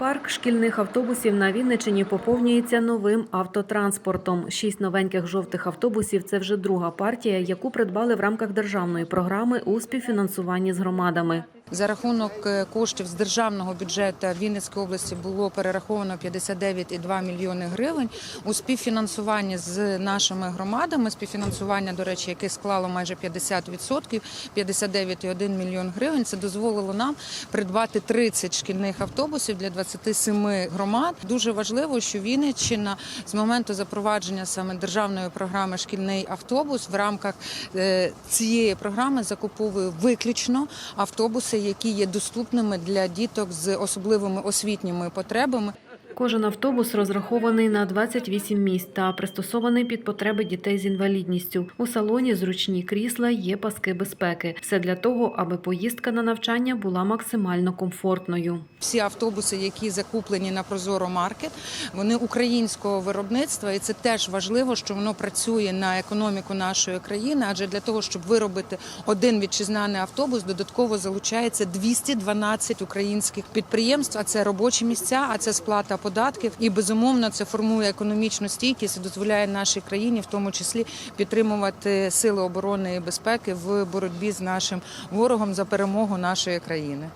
Парк шкільних автобусів на Вінничині поповнюється новим автотранспортом. Шість новеньких жовтих автобусів це вже друга партія, яку придбали в рамках державної програми у співфінансуванні з громадами. За рахунок е, коштів з державного бюджету Вінницької області було перераховано 59,2 мільйони гривень у співфінансуванні з нашими громадами. Співфінансування, до речі, яке склало майже 50%, 59,1 мільйон гривень. Це дозволило нам придбати 30 шкільних автобусів для 27 громад. Дуже важливо, що Вінниччина з моменту запровадження саме державної програми Шкільний автобус в рамках е, цієї програми закуповує виключно автобуси, які є доступними для діток з особливими освітніми потребами. Кожен автобус розрахований на 28 місць та пристосований під потреби дітей з інвалідністю. У салоні зручні крісла, є паски безпеки. Все для того, аби поїздка на навчання була максимально комфортною. Всі автобуси, які закуплені на Прозоро Маркет, вони українського виробництва, і це теж важливо, що воно працює на економіку нашої країни. Адже для того, щоб виробити один вітчизняний автобус, додатково залучається 212 українських підприємств. А це робочі місця, а це сплата податків. І безумовно це формує економічну стійкість і дозволяє нашій країні, в тому числі, підтримувати сили оборони і безпеки в боротьбі з нашим ворогом за перемогу нашої країни.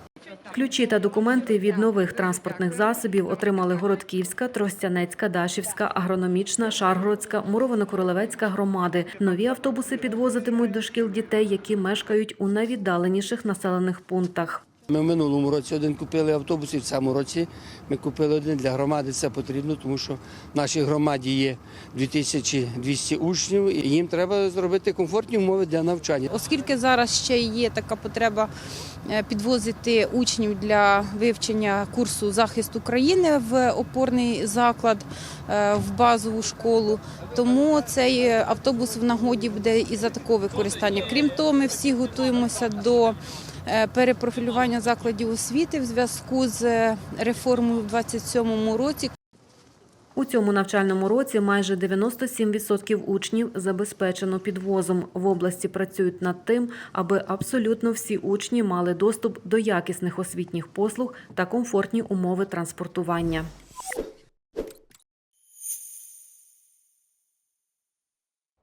Ключі та документи від нових транспортних засобів отримали Городківська, Тростянецька, Дашівська, Агрономічна, Шаргородська, Муровано-Королевецька громади. Нові автобуси підвозитимуть до шкіл дітей, які мешкають у найвіддаленіших населених пунктах. Ми в минулому році один купили автобус, і в цьому році ми купили один для громади. Це потрібно, тому що в нашій громаді є 2200 учнів, і їм треба зробити комфортні умови для навчання. Оскільки зараз ще є така потреба е, підвозити учнів для вивчення курсу захист України в опорний заклад е, в базову школу, тому цей автобус в нагоді буде і за такого використання. Крім того, ми всі готуємося до перепрофілювання закладів освіти в зв'язку з е, реформою в 2027 році. У цьому навчальному році майже 97% учнів забезпечено підвозом. В області працюють над тим, аби абсолютно всі учні мали доступ до якісних освітніх послуг та комфортні умови транспортування.